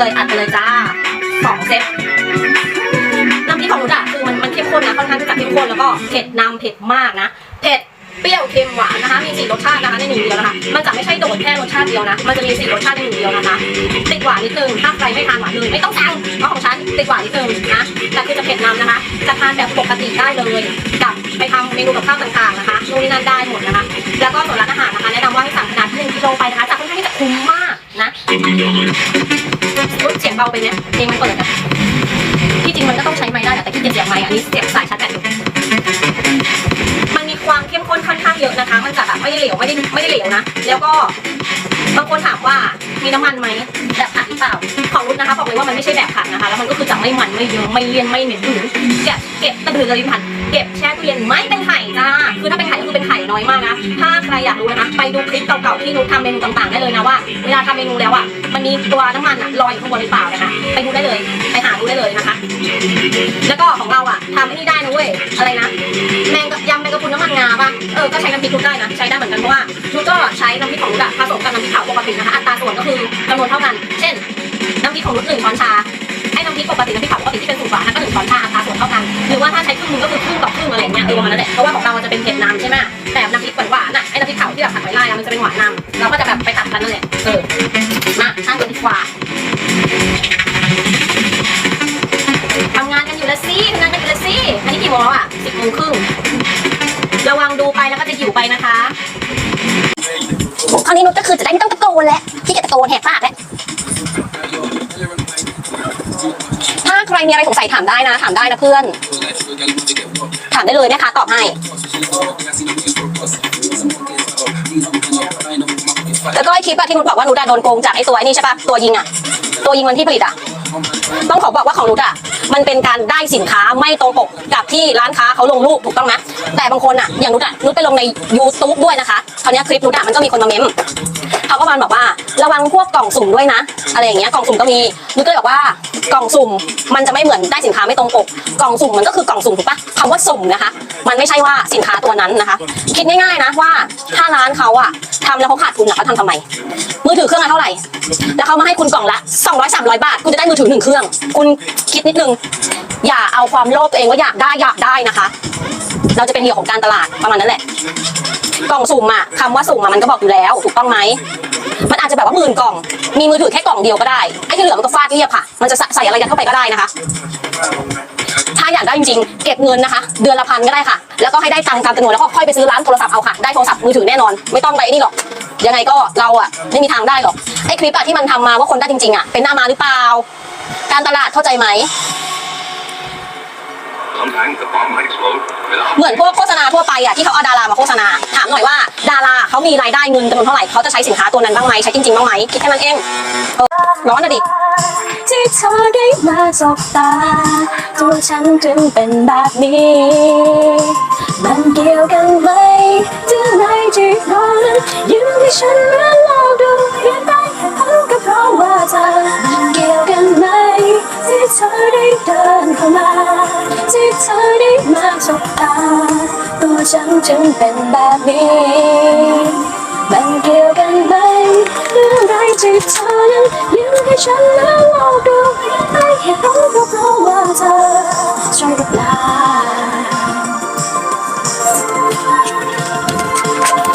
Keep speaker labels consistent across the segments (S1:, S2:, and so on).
S1: เลยอัดไปเลยจ้าสองเซตน้ำพริกของนุชอะคือมันมันเข้มข้นนะค่อนข้างที่จะเข้มข้นแล้วก็เผ็ดนำเผ็ดมากนะเผ็ดเปรี้ยวเค็มหวานนะคะ มีสี่รสชาตินะคะในหนึ่งเดียวนะคะมันจะไม่ใช่โดดแค่รสชาติเดียวนะ มันจะมีสี่รสชาติในหนึ่งเดียวนะคะติดหวานนิดนึงถ้าใครไม่ทานหวานเลยไม่ต้องสั่งเพราะของฉันติดหวานนิดนึงนะแต่คือจะเผ็ดนำนะคะ จะทานแบบปกติได้เลยกับไปทำเมนูกับข้าวต่างๆนะคะนู่นนี่นั่นได้หมดนะคะ แล้วก็ส่วนร้านอาหารนะคะแนะนำว่าให้สั่งขนาดหนึ่งกิโลไปนะคะจะค่อนข้างที่จะคุ้มมากนะ เสียงเบาไปไหมเพลงมันเปิดอะที่จริงมันก็ต้องใช้ไม้ได้แหละแต่ที่เกียจเสียงไม้อันนี้เสียบสายชาร์จแบตอยู่มันมีความเข้มข้นค่อนข้างเยอะนะคะ มันจะแบบไม่ได้เหลวไม่ได้ไม่ได้เหลวนะ แล้วก็บางคนถามว่ามีน้ำมันไหมแบบผัดหรือเปล่า ของรุ่นนะคะบอกเลยว่ามันไม่ใช่แบบผัดนะคะ แล้วมันก็คือจะไม่มันไม่เยอะไม่เลี่ยนไม่เหม็นหืนเก็บเก็บตะดือเลยผัด เก็บแช่ตู้เย็นไม่เป็นไข่จ้า คือถ้าเป็นไข่ก็คือเป็นไข่น้อยมากนะ ถ้าใครอยากรู้นะคะ ไปดูคลิปเก่าๆที่นุชทำเมนูต่างๆได้เลยนะว่า เวลาทำเมนูแล้วอะ มันมีตัวน้ำมันอะลอยอยู่ข้างบนหรือเปล่านะคะ ไปดูได้เลย ไปหาดูได้เลยนะคะ แล้วก็ของเราอะทำไอ้นี่ได้นะเว้ย อะไรนะ แมงกะยำแมงกะพรุนน้ำมันงาป่ะ เออ ก็ใช้น้ำพริกนุชได้นะ ใช้ได้เหมือนกันเพราะว่านุชก็ใช้น้ำพริกของนุชอะผสมกับน้ำพริกเผาปกตินะคะ อัตราส่วนก็คือจำนวนเท่ากัน เช่น น้ำพริกของนุชหนึ่งช้อนชา ให้น้ำพริกปกติน้ำพริกเผาปกติที่เป็นสูตรหวานนะก็หนึ่งช้อน ว่าถ้าใช้ครึ่งนึงก็คือครึ่งต่อครึ่งอะไรเงี้ยเออประมาณนั้นแหละเพราะว่าของเรามันจะเป็นเผ็ดนำใช่ไหมแต่น้ำพริกหวานๆอะไอ้น้ำพริกเผาที่แบบผัดไว้ไล่อะมันจะเป็นหวานนำเราก็จะแบบไปตัดกันนั่นแหละเออมาช่างกันดีกว่าทำงานกันอยู่ละสิทำงานกันอยู่ละสิอันนี้กี่โมงแล้วอะสิบโมงครึ่งระวังดูไปแล้วก็จะหิวไปนะคะคราวนี้นุชก็คือจะได้ไม่ต้องตะโกนแล้วที่จะตะโกนแหกปากแล้วถ้าใครมีอะไรสงสัยถามได้นะ ถามได้นะเพื่อน ถามได้เลยแม่ค้าตอบให้แล้วก็ไอคลิปอะที่นุชบอกว่านุชอะโดนโกงจากไอตัวไอ้นี่ใช่ปะตัวยิงอะตัวยิงวันที่ผลิตอะต้องขอบอกว่าของนุชอะมันเป็นการได้สินค้าไม่ตรงปกกับที่ร้านค้าเขาลงรูปถูกต้องไหมแต่บางคนอะอย่างนุชอะนุชไปลงใน YouTube ด้วยนะคะคราวนี้คลิปนุชอะมันก็มีคนมาเมม เขาก็มาบอกว่าระวังพวกกล่องสุ่มด้วยนะ อะไรอย่างเงี้ยกล่องสุ่มก็มีนุชก็เลยบอกว่ากล่องสุ่มมันจะไม่เหมือนได้สินค้าไม่ตรงปก กล่องสุ่มมันก็คือกล่องสุ่มถูกปะคำว่าสุ่มนะคะ มันไม่ใช่ว่าสินค้าตัวนั้นนะคะ คิดง่ายๆนะว่าถ้าร้านเขาอะทำแล้วเขาขาดทุนอะเขาทำทำไมมือถือเครื่องละเท่าไหร่ แล้วเขามาให้คุณกล่องละ 200 300 บาท คุณจะได้มือถือหนึ่งเครื่อง คุณคิดนิดนึง อย่าเอาความโลภตัวเองว่าอยากได้อยากได้นะคะ เราจะเป็นเหยื่อของการตลาดประมาณนั้นแหละ กล่องสุ่มอะคำว่าสุ่มอะมันก็บอกอยู่แล้ว ถูกต้องไหมมันอาจจะแบบว่าหมื่นกล่อง มีมือถือแค่กล่องเดียวก็ได้ไอ้ที่เหลือมันก็ฟาดเรียบค่ะ มันจะใส่อะไรกันเข้าไปก็ได้นะคะ ถ้าอยากได้จริงๆเก็บเงินนะคะ เดือนละพันก็ได้ค่ะ แล้วก็ให้ได้ตังค์ตามจำนวนแล้วก็ค่อยไปซื้อร้านโทรศัพท์เอาค่ะ ได้โทรศัพท์มือถือแน่นอน ไม่ต้องไปไอ้นี่หรอก ยังไงก็เราอะไม่มีทางได้หรอก ไอ้คลิปอะที่มันทำมาว่าคนได้จริงๆอะเป็นหน้ามาหรือเปล่า การตลาดเข้าใจไหม เหมือนพวกโฆษณาทั่วไปอะที่เขาเอาดารามาโฆษณา ถามหน่อยว่าดาราเขามีรายได้เงินจำนวนเท่าไหร่เขาจะใช้สินค้าตัวนั้นบ้างไหมใช้จริงๆบ้างไหมคิดแค่นั้นเองเออร้อนอะดิ
S2: ที่เธอได้มาสบตาตัวฉันจึงเป็นแบบนี้ มันเกี่ยวกันไหมที่ไหนที่ร้อนยืนให้ฉันเรื่องดูเพียงได้ สบตาตัวฉันจึงเป็นแบบนี้ มันเกี่ยวกันไหมเรื่องไรที่เธอนั้นยืนให้ฉันแล้วลองดูไม่เหตุผลก็เพราะว่าเธอใช่หรือเปล่า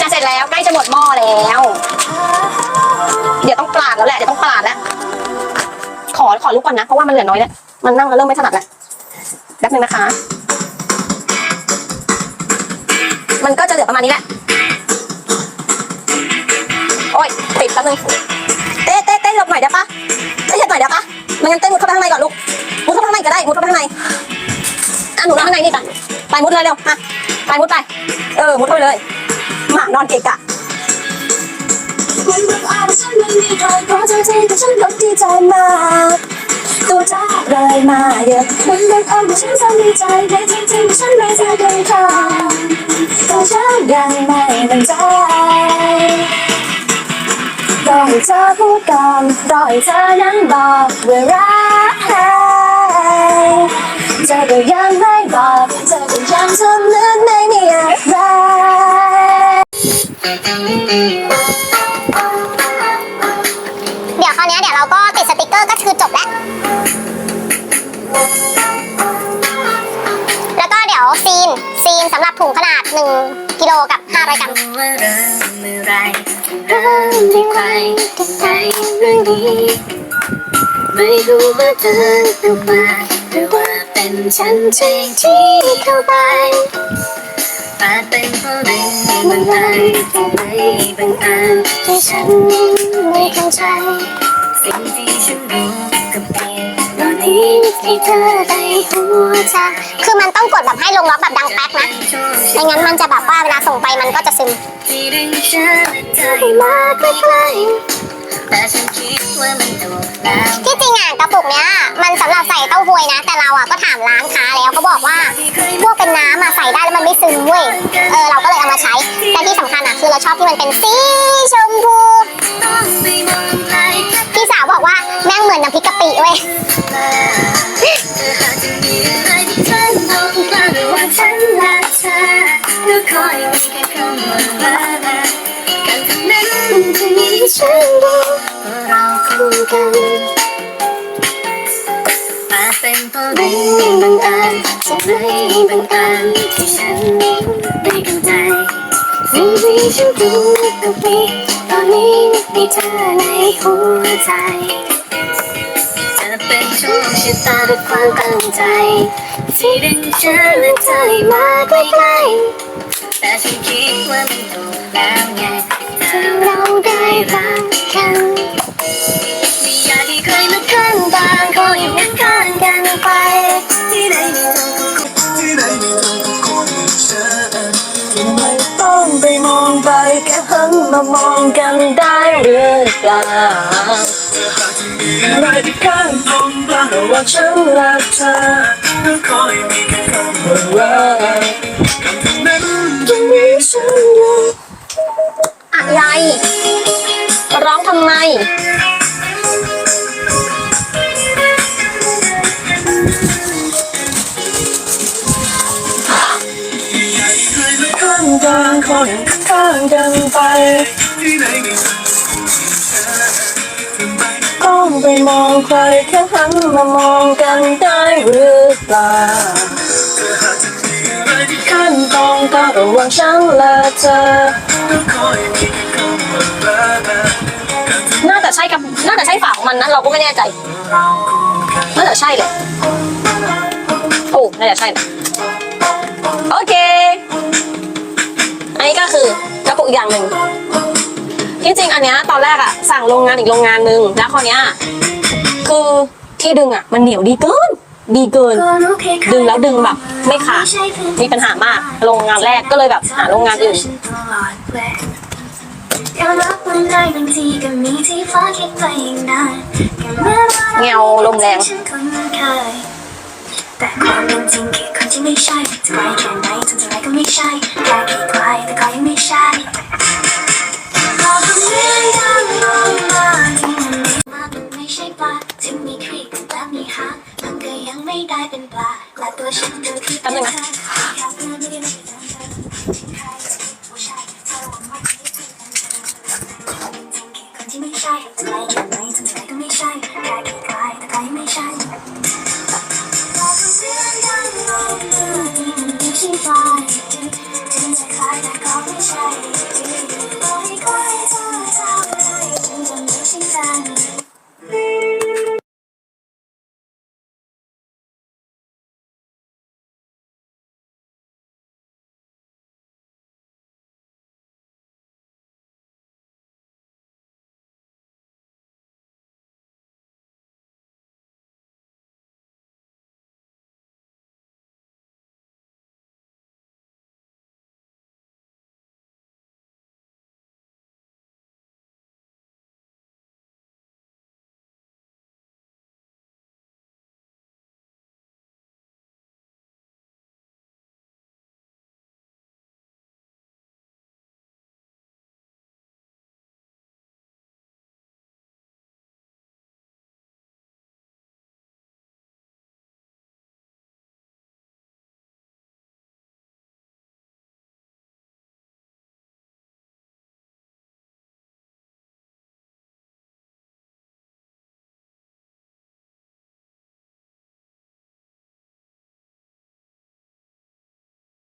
S1: จะเสร็จแล้วใกล้จะหมดหม้อแล้ว เดี๋ยวต้องปาดแล้วแหละเดี๋ยวต้องปาดแล้วขอขอลุกก่อนนะเพราะว่ามันเหลือน้อยแล้วมันนั่งแล้วเริ่มไม่ถนัดแล้วแป๊บนึงนะคะ มันก็จะเหลือประมาณนี้แหละ โอ๊ยติดแป๊บนึง เต้เต้เต้หลบหน่อยได้ปะเต้หลบหน่อยได้ปะไม่งั้นเต้มุดเข้าไปข้างในก่อนลูก มุดเข้าไปข้างในก็ได้มุดเข้าไปข้างในอะหนูนอนข้างในนี่จ้ะไปมุดเลยเร็วอะไปมุดไป เออมุดเข้าไปเลย หมานอนเกะกะ
S2: มันบอกว่าฉันไม่มีใครเพราะเธอที่แต่ฉันก็ดีใจมาก ตัวจ้าเลยมาเยอะมันเป็นอาที่ฉันสนใจแต่จริงๆฉันไม่เคยเดินทางแต่ฉันยังไม่มั่นใจรอให้เธอพูดก่อนรอให้เธอนั้นบอกว่ารักเธอก็ยังไม่บอกเธอก็ยังทำเหมือนไม่มีอะไร
S3: เดี๋ยวคราวเนี้ยเดี๋ยวเราก็ติดสติกเกอร์ก็คือจบแล้ว แล้วก็เดี๋ยวซีน ซีนสำหรับถุงขนาด 1 กิโลกับ 500 กรัม
S4: ไม่รู้ว่าเธอเข้ามาหรือว่าเป็นฉันเองที่เข้าไปแต่เป็นเพราะเรื่องบางอัไม่บางอันที่ฉันยังไม่เข้าใจ สิ่งที่ฉันรู้ งตอนนี้ที่เธอได้หัวใจ
S3: คือมันต้องกดแบบให้ลงล็อกแบบดังแป๊กนะไม่งั้นมันจะแบบว่าเวลาส่งไปมันก็จะซึม
S4: ที่ดึงฉันใจมาใกล้ๆแต่ฉันคิดว่ามันถูกแล้ว
S3: ที่จริงอะกระปุกเนี้ยมันสำหรับใส่เต้าหวยนะ แต่เราอะก็ถามร้านค้าแล้วเขาบอกว่าพวกเป็นน้ำอะใส่ได้แล้วมันไม่ซึมเว้ยเออเราก็เลยเอามาใช้แต่ที่สำคัญอะคือเราชอบที่มันเป็นสีชมพู พี่สาวบอกว่าแม่งเหมือนน้ำพริกกะปิเว้ย
S4: เธอหากจะมีอะไรที่ฉันต้อกางฉันและเธอแล้วคอยมีแค่คำว่าว่าการทำนั้นที่มีฉันรู้ว่าคู่กันอาเป็นเพราะเองบังเอิญจะไม่บังเอิญที่ฉันได้เข้าใจ สิ่งที่ฉันรู้ก็มีตอนนี้มีเธอในหัวใจจะเป็นโชคชะตาด้วยความตั้งใจ ที่ดึงฉันและเธอให้มาใกล้ๆแต่ฉันคิดว่ามันถูกแล้วไงถ้าเราได้รักกันไม่อยากให้ใครมาข้างบางขออยู่ข้างๆกันไป มอง
S2: ไปแค่หันมามองกันได้หรือเปล่าอะไรที่ข้างตรงกลางระหว่างฉันและเธอก็ขอให้มีแค่คำว่ารักคำนั้นจะมีฉันอยู่
S1: อะไร ร้องทำไมา
S2: งกันไปต้องไปมองใครแค่หันมามองกันได้หรือเปล่าขั้นตรงกันระหว่างฉันและเธอ
S1: น่าจะใช่กับน่าจะใช่ฝาของมันนะเราก็ไม่แน่ใจน่าจะใช่เลยโอ้น่าจะใช่เลยโอเค อกระปุกอีกอย่างหนึ่งที่จริงอันเนี้ยตอนแรกอะสั่งโรงงานอีกโรงงานหนึ่งแล้วคราวเนี้ยคือที่ดึงอะมันเหนียวดีเกิน ดีเกิน ดึงแล้วดึงแบบไม่ขาดมีปัญหามากโรงงานแรกก็เลยแบบหาโรงงานอื่น
S4: ยอมรับมันได้บางทีก็มีที่ฟ้าคิดไปอีกนานก็เมื่อเรา
S1: เงาลมแรง
S4: ฉันคุ้นเคย แต่ความเป็นจริงแค่คนที่ไม่ใช่จะกลแค่ไหนจนเะไรก็ไม่ใช่แค่คิดไกลแต่ก็ยังไม่ใช่เราต้องลงมาที่มันไม่มามันไม่ใช่ปลาถึงมีครีกและมีฮาร์มันก็ยังไม่ได้เป็นปลาและตัวฉันก็ที่ไม่ใช่
S1: แค่คน
S4: ที่ไม่ใช่ Bye.